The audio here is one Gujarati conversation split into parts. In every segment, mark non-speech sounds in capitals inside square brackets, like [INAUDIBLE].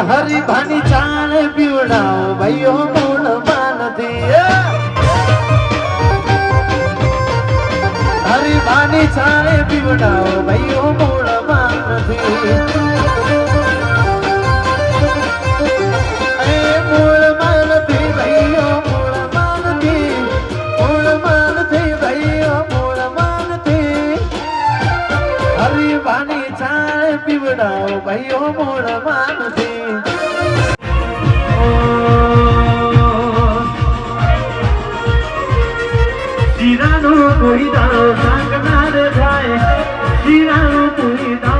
હરિભાની ચાણ પીવડાવો ભાઈઓ મૂળ માનથી હરિભાની ચાણ પીવડાવો ભાઈઓ મૂળ માનથી એ મૂળ માનથી ભાઈઓ મૂળ માનથી મૂળ માનથી ભાઈઓ મૂળ માનથી હરિભાની ચાણ પીવડાવો ભાઈઓ મૂળ માનથી શીરાનો કોઈ દાડો સાંકનાર થાય શીરાનો કોઈ દાડો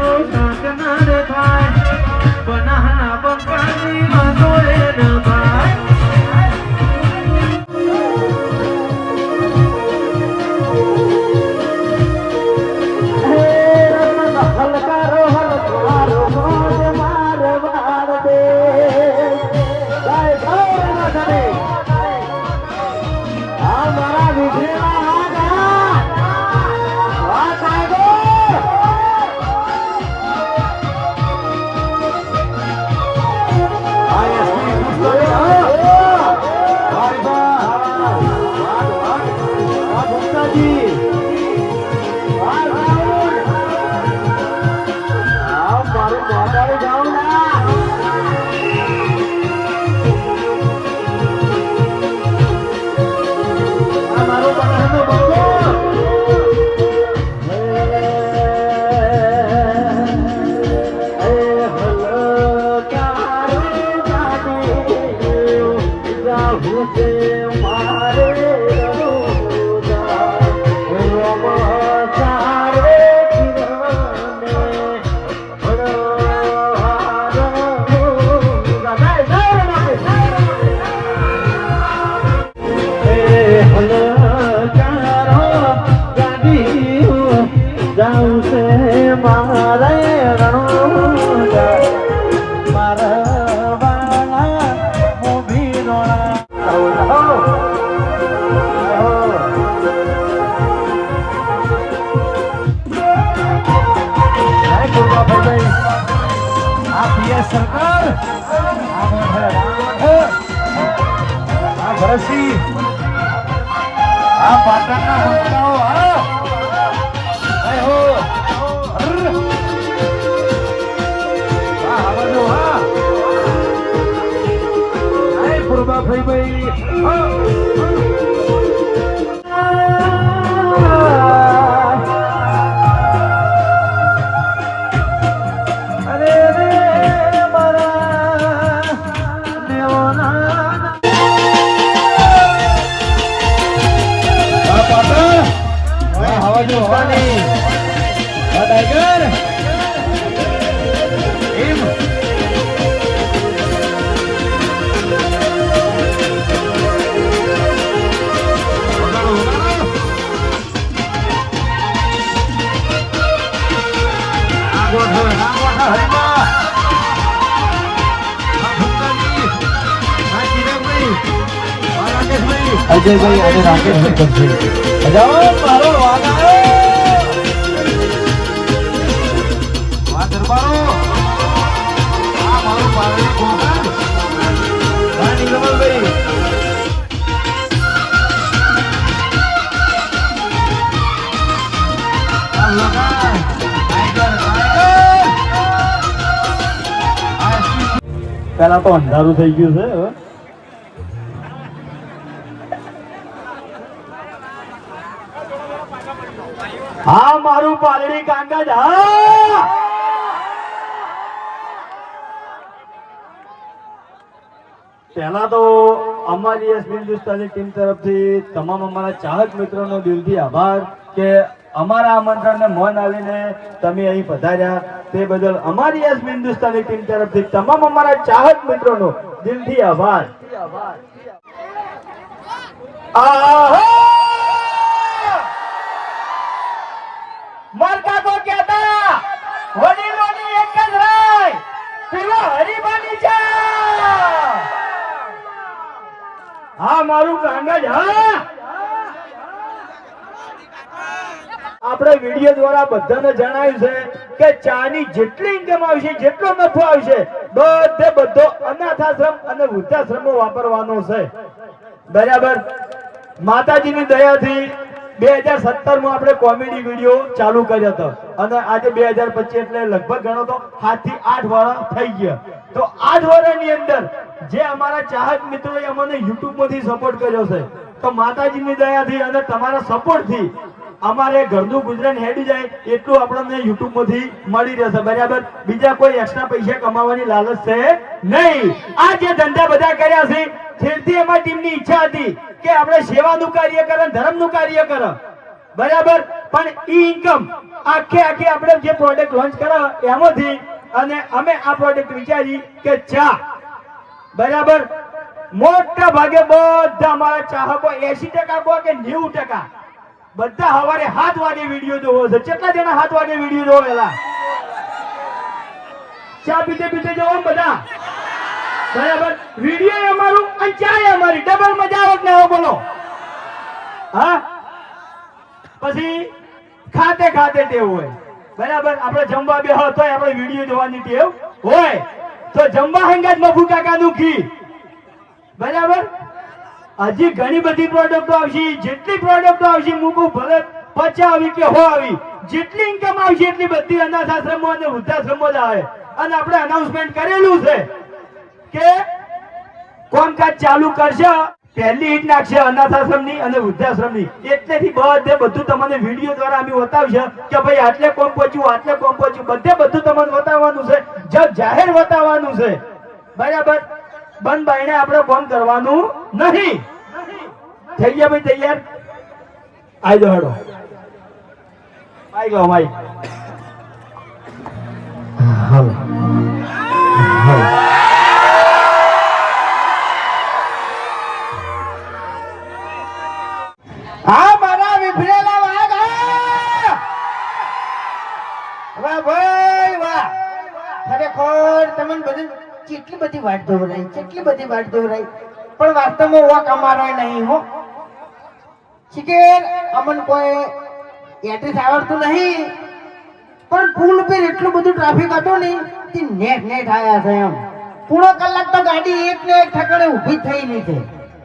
આ ભરસી આ પાટણના બંકાઓ હા. હો. ભાઈ ભાઈ. અજયભાઈ અને રાકેશભાઈ. જાઓ મારો વાગ પેલા તો અંધારું થઈ ગયું છે હા, મારું પાલડી કાંગજ પહેલા તો અમારી એસ હિન્દુસ્તાની ટીમ તરફથી તમામ અમારા ચાહક મિત્રોનો દિલથી આભાર કે અમારા આમંત્રણને મન આવીને તમે અહીં પધાર્યા. તે બદલ અમારી એસ હિન્દુસ્તાની ટીમ તરફથી તમામ અમારા ચાહક મિત્રોનો દિલથી આભાર. આહા! આપણે વીડિયો દ્વારા બધાને જણાવ્યું છે કે ચાની જેટલી ઇન્કમ આવશે, જેટલો નફો આવશે, બધે બધો અનાથાશ્રમ અને વૃદ્ધાશ્રમો વાપરવાનો છે. બરાબર? માતાજીની દયાથી બે હજાર સત્તરમાં આપણે કોમેડી વીડિયો ચાલુ કર્યો હતો. અને આજે બે હજાર પચીસ એટલે લગભગ ગણો તો સાતથી આઠ વર્ષ થઈ ગયા. તો આઠ વર્ષની અંદર જે અમારા ચાહક મિત્રોએ અમને યુટ્યુબમાંથી સપોર્ટ કર્યો છે, તો માતાજીની દયાથી અને તમારા સપોર્ટથી અમારે ઘરનું ગુજરાન હેડી જાય એટલું આપણને યુટ્યુબમાંથી મળી રહેશે. બરાબર? બીજા કોઈ એક્સ્ટ્રા પૈસા કમાવાની લાલચ છે નહીં. આ જે ધંધા બધા કર્યા છે છેલ્લી અમારી ટીમની ઈચ્છા હતી કે આપણે સેવાનું કાર્ય કરે ધર્મનું કાર્ય કરે. બરાબર? પણ ઈ ઇન્કમ આખે આખી આપણે જે પ્રોડક્ટ લોન્ચ કરે એમાંથી અને અમે આ પ્રોડક્ટ વિચારી કે ચા. બરાબર? મોટા ભાગે બધા અમારા ચાહકો એસી ટકા કહો કે નેવું ટકા. બધા હવારે હાથ વાગે વીડિયો જોવો છે. કેટલા જણા હાથ વાગે વીડિયો જોવો પેલા ચા પીતે પીતે જોવો બધા? બરાબર? વીડિયો અમારું અને ચાય અમારી? ડબલ મજા આવત ને બોલો. હા? પછી ખાતે ખાતે ટેવ હોય. બરાબર? આપણે જમવા બે તોય આપણે વીડિયો જોવાની ટેવ હોય. તો જમવા હંગાત મફુ કાકાનું ઘી બરાબર? હજી ઘણી બધી પ્રોડક્ટો આવશે. જેટલી પ્રોડક્ટો આવશે, મૂકું, ભલે પચાસ આવી કે હો આવી. જેટલી ઇન્કમ આવશે, એટલી બધી અનાથ આશ્રમો અને વૃદ્ધાશ્રમો જ આવે. અને આપણે અનાઉન્સમેન્ટ કરેલું છે. કે કામકાજ ચાલુ કરશે, પહેલી ઈટ નાખશે અનાથ આશ્રમની અને વૃદ્ધાશ્રમની. એટલેથી બધે બધું તમને વીડિયો દ્વારા અમે બતાવશે કે ભાઈ આટલે કોમ પહોંચ્યું, આટલે કોમ પહોંચ્યું. બધે બધું તમને બતાવવાનું છે, જગ જાહેર બતાવવાનું છે. બરાબર? બંધ બાઈને આપણે કોમ કરવાનું નહીં. થઈ ગયા ભાઈ તૈયાર? આવી દો હેડો આઈ ગયો માઈ. ખરેખર તમને કેટલી બધી વાત દોરાઈ, કેટલી બધી વાત દોરાઈ. પણ વાસ્તવમાં વાક અમારો નહીં હો. શિકેર અમન કોઈ એડ્રેસ આવડતું નહીં. પણ પુલ પર એટલું બધું ટ્રાફિક હતું ને, તે નેટ નેટ આવ્યા છે એમ. પૂરો કલાક તો ગાડી એક ને એક ઠકડે ઊભી થઈ નહીં છે.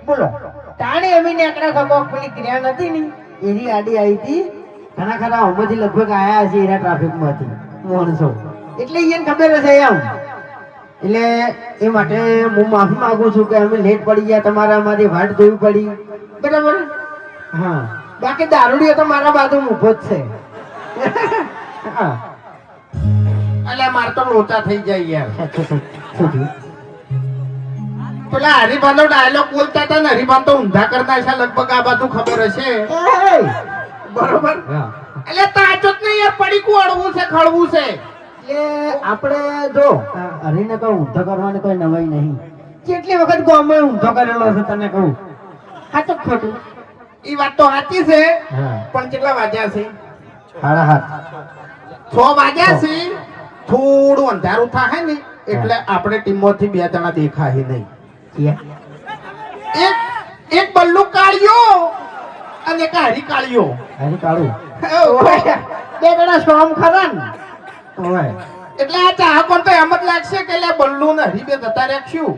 બોલો તાણે અમે નેકડા ખબર પેલી ક્રિયા નથી ને? એની ગાડી આવી હતી. ઘણા ખરા હોમથી લગભગ આયા છે એના ટ્રાફિકમાંથી માણસો એટલે એને ખબર હશે એમ. એટલે એ માટે હું માફી માંગુ છું કે અમે લેટ પડી ગયા તમારે અમારી વાટ જોવી પડી. બરાબર? હા. બાકી દારૂડીઓ તો મારા બાજુ ઊભો જ છે. [LAUGHS] અલ્યા માર તો લોચા થઈ જાય યાર. પેલા હરિભાન ડાયલોગ બોલતા હતા ને હરિભાન તો ઊંધા કરતા હશે લગભગ આ બધું ખબર હશે! બરોબર? હા. એટલે તાજો જ નહીં યાર પડીકું અડવું છે ખડવું છે. એટલે આપણે જો હરીને કહું ઊંધો કરવાની કોઈ નવાઈ નહીં. કેટલી વખત ગામમાં ઊંધો કરેલો છે તને કહું? સાચું ખોટું. એ વાત તો સાચી છે પણ કેટલા વાગ્યા છે? સાડા સાત. છ વાગ્યા છે થોડું અંધારું થાય ને એટલે આપણે ટીમમાંથી બે જણા દેખાય નહીં. એક એક બલ્લુ કાળિયો અને એક હરી કાળિયો. હરી કાળું. બે જણા સોમ ખરા ને. એટલે આ ચાહકો તો એમ જ લાગશે કે એટલે બલ્લુ ને હરીબે જતા રાખશું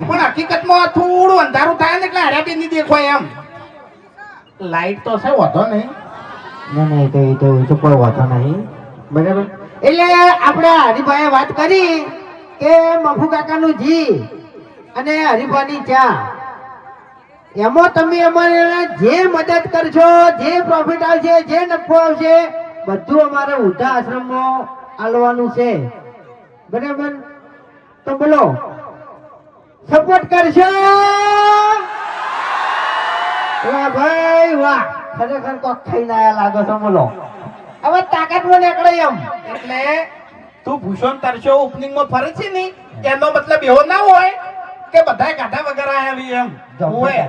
પણ હકીકતમાં થોડું અંધારું થાય ને એટલે હર્યા બે નહીં દેખાય એમ. લાઈટ તો છે વધો નહીં. ના નહીં તો એ તો એ તો કોઈ વાતો નહીં. બરાબર. એટલે આપણે હરિભાઈએ વાત કરી કે મફુ કાકાનું જી અને હરિભાની ચા. એમાં તમે અમારે જે મદદ કરશો જે પ્રોફિટ આવશે જે નફો આવશે બધું અમારે વૃદ્ધા આશ્રમમાં આલવાનું છે. બરાબર? તો બોલો. સપોર્ટ કરશો? વાહ ભાઈ વાહ. ખરેખર કોક થઈને આયા લાગો છો બોલો. હવે તાકાતમાં નીકળે એમ. એટલે તું ભૂષણ તરશો ઓપનિંગમાં ફરે છે ને એનો મતલબ એવો ના હોય કે બધા ગાધા વગર આયા એમ. હોય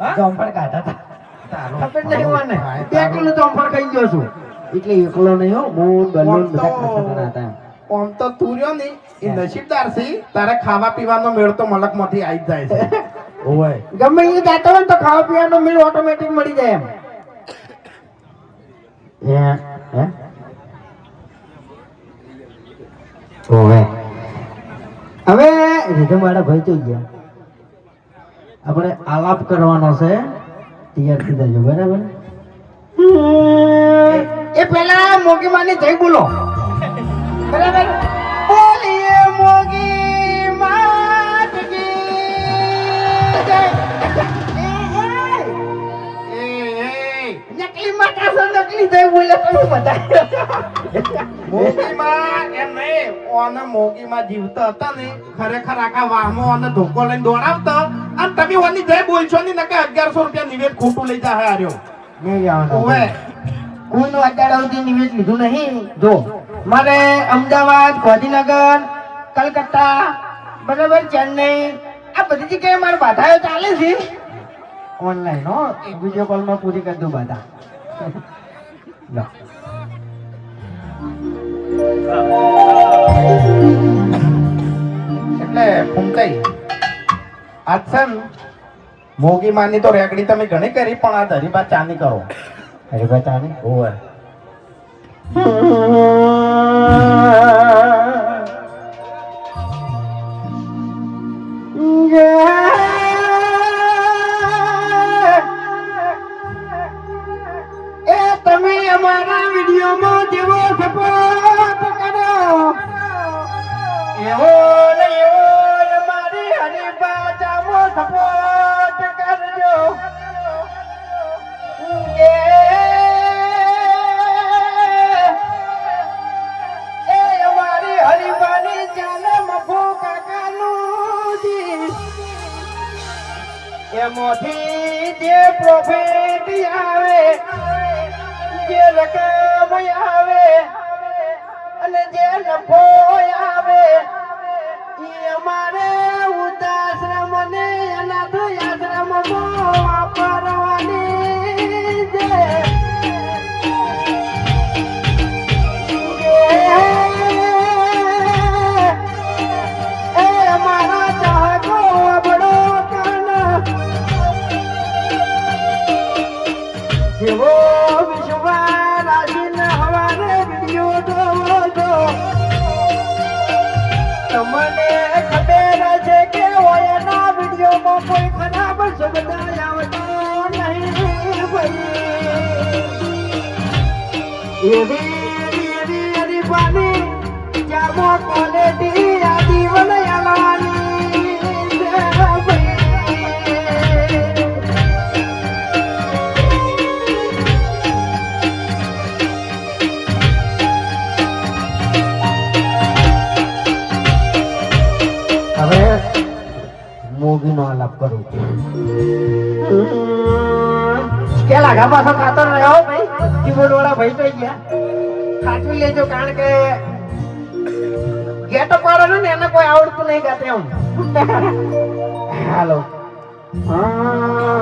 હા? જોંફળ કાઢા હતા. ખબર નહીં મને. બે કિલો જોંફળ ખાઈ ગયો છું. એટલે એકલો નહીં હો મૂન બલૂન બધા ખાતા હતા. આમ તો તું રહ્યો ને એ નસીબદાર છે તારે ખાવા પીવાનો મેળ તો મલકમાંથી આવી જાય છે ઓય ગમે એ જાતો હોય તો ખાવા પીવાનો મેળ ઓટોમેટિક મળી જાય એમ હે હે ઓવે હવે રીધમ વાળા ભાઈ થઈ ગયા આપણે આલાપ કરવાનો છે તૈયાર થઈ જજો બરાબર એ પેલા મોગી માની જય બોલો. બરાબર? બોલીએ મોગી માત કી જય. એ, એ, નકલી માતા છો નકલી જય બોલે તમે બધા મોગીમાં એમ નહીં ઓને મોગીમાં જીવતા હતા ને ખરેખર આખા વાહમાં અને ધોકો લઈને દોડાવતા. અને તમે ઓની જય બોલશો ની નકે અગિયારસો રૂપિયા નિવેદ ખોટું લઈ જાય હાર્યો ઓવે. કોઈનું અત્યાર સુધી નિવેદ લીધું નહીં. જો, મારે અમદાવાદ, ગાંધીનગર, કલકત્તા, બરાબર ચેન્નઈ, આ બધી જગ્યાએ મારે બાધાઓ ચાલે છે. ઓનલાઈન હો વીડિયો કોલમાં પૂરી કરી દઉં બાધા. એટલે ફૂંકાઈ આજ છે મોગી માની તો રેકડી તમે ઘણી કરી, પણ આ ધરીબા ચાની કરો. બતાને ઓવે એ તમે અમારા વિડીયોમાં જેવો સપોર્ટ ને એવો એ એમાંથી જે પ્રોફિટ આવે જે રકમ આવે અને જે નફો આવે જેવો વિશ્વા રાશિને હવારે વીડિયો જોવો છો. તમને છે કે ઓયના વિડીયોમાં કોઈ ખરાબ શબ્દ નહીં એવી મોગીનો આલાપ કરું. કે લાગા પાછો ખાતો રહ્યો ભાઈ. કીબોર્ડ વાળા ભાઈ થઈ ગયા સાચવી લેજો કારણ કે ગેટો પાડો ને એને કોઈ આવડતું નહીં ગાતે એમ. હાલો. ઘણા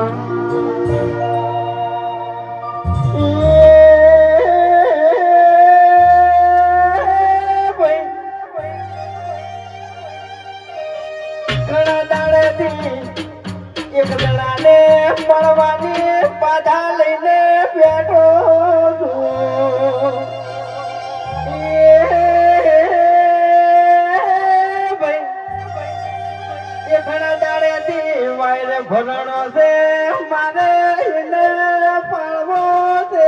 દાડેથી એક મળવાની બાધા લઈને બેઠો ભરણો છે, મારે એને પાળવો છે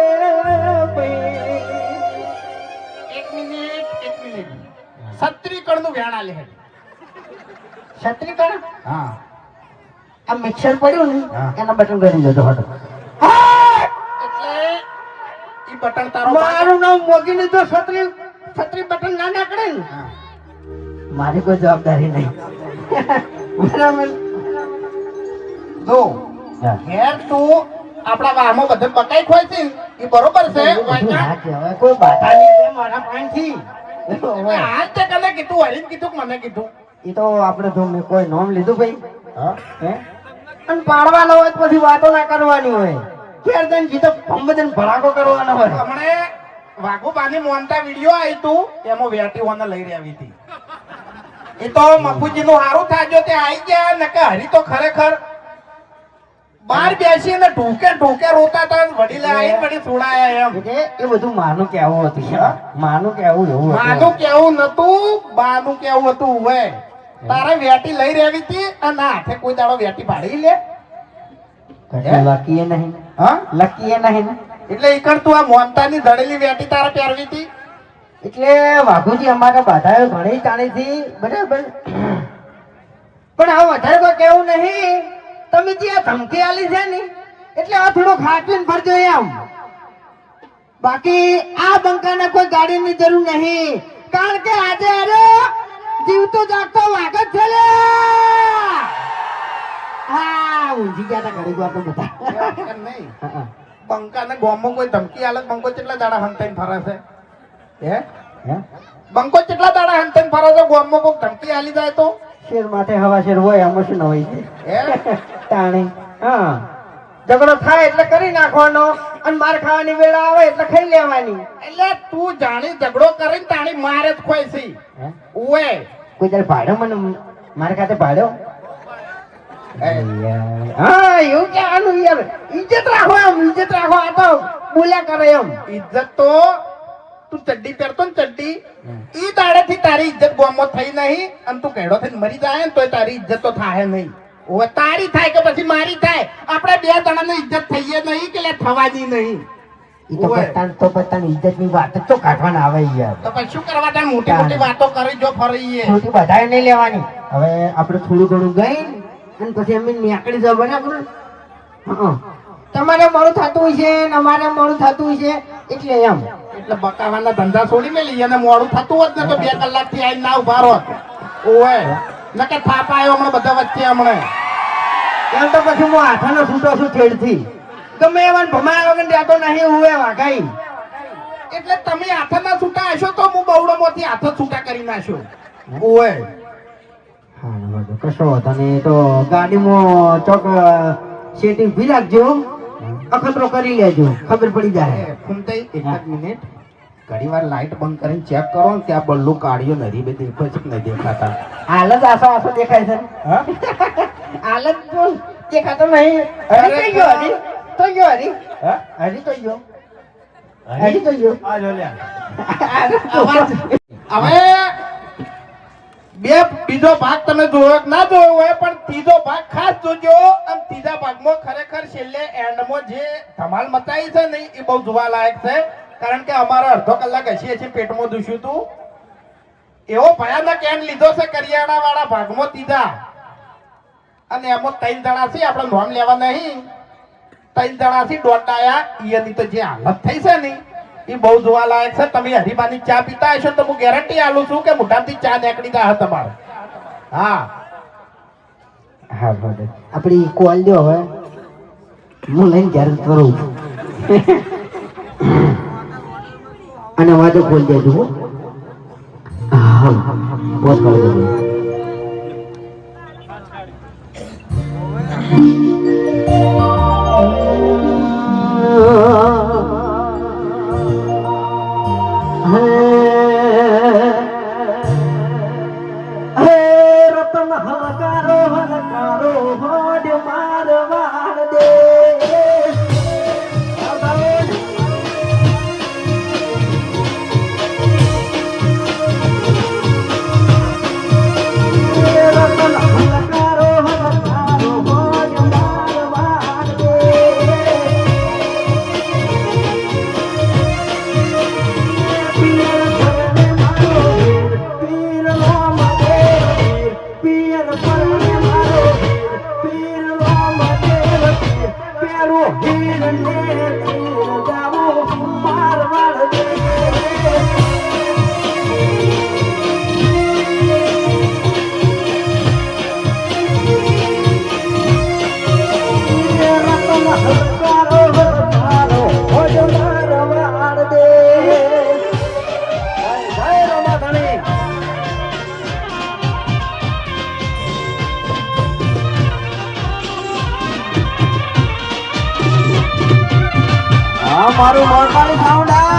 એક મિનિટ એક મિનિટ છત્રીકણ હા આ મિક્સર પડ્યું ને એના બટન કરી દેજો હતો એટલે બટન તારો મારું નામ મોગીને તો છત્રી છત્રી બટન ના. મારી કોઈ જવાબદારી નહીં. બરાબર? જો ઘેર તું આપણા વાહમાં બધે બકાઈ ખોય છે ને, ઈ બરોબર છે? કોઈ બાધા નહીં મારા. એટલે આજ તે કને કીધું હરીને કીધું કે મને કીધું. એ તો આપણે જો મેં કોઈ નામ લીધું ભાઈ. હા? હે? અને પાડવાનો હોય પછી વાતો ના કરવાની હોય. ઘેર જઈને જીતો ભંબજન ભડાકો કરવાનો હોય. હમણે વાઘુબાની મોનતા વીડિયો આવી તું એમાં વેટી ઓને લઈ આવી હતી એ તો મફુજી નું હારું થાજો તે આવી ગયા નકે હરી તો ખરેખર બાર બેસીને ઢોકે ઢોકે રોતા હતા વડીલે આઈ પડી સુડાયા એમ. એ બધું માનું કેવું હતું. માનું કેવું એવું માનું કેવું નતું બાનું કેવું હતું હવે તારે વેટી લઈ રહેવી હતી અને હાથે કોઈ દાડો વેટી પાડી લે. લકીએ નહીં. હા? લકીએ નહીં. એટલે ઈકણ તું આ મોનતાની ધડેલી વેટી તારે પહેરવી હતી. એટલે વાઘુજી અમારા બાધાઓ ઘણી હતી બરાબર. પણ આ વધારે કોઈ કેવું નહીં. તમે જે આ ધમકી આલી છે ને એટલે આ થોડો ખાચવીને ફરજો એમ. બાકી આ બંકાને કોઈ ગાડીની જરૂર નહીં. કારણ કે આજે અરે જીવતો જાગતો વાગત છે લે હા ઊંઘી ગયા તા ઘડીક વાર તો બધા. નહીં. બંકા ને ગોમમાં કોઈ ધમકી આલે? બંકો કેટલા દાડા હંતાઈને ફરે છે? હે? હે? બંકો કેટલા દાડા હંતાઈને ફરે છે? ગોમમાં કોઈ ધમકી આલી જાય તો? શેર માટે હવા શેર હોય આમાં શું ન હોય છે? હે? તાણી. હા. ઝઘડો થાય એટલે કરી નાખવાનો. અને માર ખાવાની વેળા આવે એટલે ખાઈ લેવાની. એટલે તું જાણી ઝઘડો કરીને તાણી મારે જ ખોઈ છે. ઉવે. કોઈ દર ભાડો મને મારે ખાતે ભાડો હા એવું કહેવાનું યાર ઇજ્જત રાખો એમ ઇજ્જત રાખો. આ તો બોલ્યા કરે એમ. ઇજ્જત તો તું ચડ્ડી પહેરતો ને ચડ્ડી. ઈ દાડેથી તારી ઇજ્જત ગોમો થઈ નહીં. અને તું કેડો થઈને મરી જાય ને તોય તારી ઇજ્જત તો થાય નહીં. ઓવે તારી થાય કે પછી મારી થાય? આપણે બે જણાને ઇજ્જત થઈએ નહીં કે લે થવાની નહીં? ઈ તો ઓય. પત્તાન તો પત્તાની ઇજ્જતની વાત તો કાઢવાના આવે યાર. તો પછી શું કરવા તાર મોટી મોટી વાતો કરી જો ફરીએ. છોટી બધાએ નહીં લેવાની. હવે આપણે થોડું ઘણું ગઈ અને પછી અમે નીકળી જાવ બરાબર? હં. તમારે મોડું થતું હોય છે ને અમારે મોડું થતું હોય છે એટલે એમ. એટલે બકાવાના ધંધા છોડી મેલી અને મોડું થતું હોત ને તો બે કલાકથી આઈને ના ઊભા રહો નકે પાપા આવ્યો હમણાં બધા વચ્ચે હમણાં. એમ તો પછી હું હાથાનો છૂટો છું છેડથી. ગમે એવા ભમાયા વગર રહેતો નહીં હુએ વાઘાઈ. એટલે તમે હાથ ના છૂટા હશો તો હું બવડો મોથી હાથ છૂટા કરી નાખ્યો ઓએ હા કશો તને તો ગાડીમાં ચોક સેટિંગ ભી રાખજો. અખતરો કરી લેજો. ખબર પડી જાય. એ, ફૂમતાઈ, એક મિનિટ. ઘણી વાર લાઈટ બંધ કરીને ચેક કરો ને ત્યાં બલ્લુ કાઢ્યો નથી બે દેખો છે નહીં દેખાતા. હાલ જ આસો આસો દેખાય છે હાલ જ દેખાતો નહીં. હરી તો ગયો હરી તો ગયો હરી હરી તો ગયો. હરી તો ગયો. આ જો લ્યા હવે બે બીજો ભાગ તમે જોયો ના જોયો હોય પણ ત્રીજો ભાગ ખાસ જોજો. અને ત્રીજા ભાગમાં ખરેખર છેલ્લે એન્ડમાં જે ધમાલ મચાઈ છે ને એ બહુ જોવા લાયક છે. કારણ કે અમારે અડધો કલાક હસીએ છીએ, પેટમાં દુશ્યું તું. એવો ભયાનક એન્ડ લીધો છે કરિયાણા વાળા ભાગમાં દીધા અને એમાં ત્રણ જણા છે, આપણે નોમ લેવા નહીં. ત્રણ જણા થી દોડાયા એની તો જે હાલત થઈ છે ને એ બહુ જોવા લાયક છે. તમે હરીબાની ચા પીતા હશો તો હું ગેરંટી આલું છું કે મોઢામાંથી ચા નીકળી જાય તમારે. હા. હા બરાબર આપણી કોલ દો હવે. હું લઈને ઘેર કરું અને વાંચો ખોલી દેજો હો. પોત કરી દેજો અમારું મોરપાલી સાઉન્ડ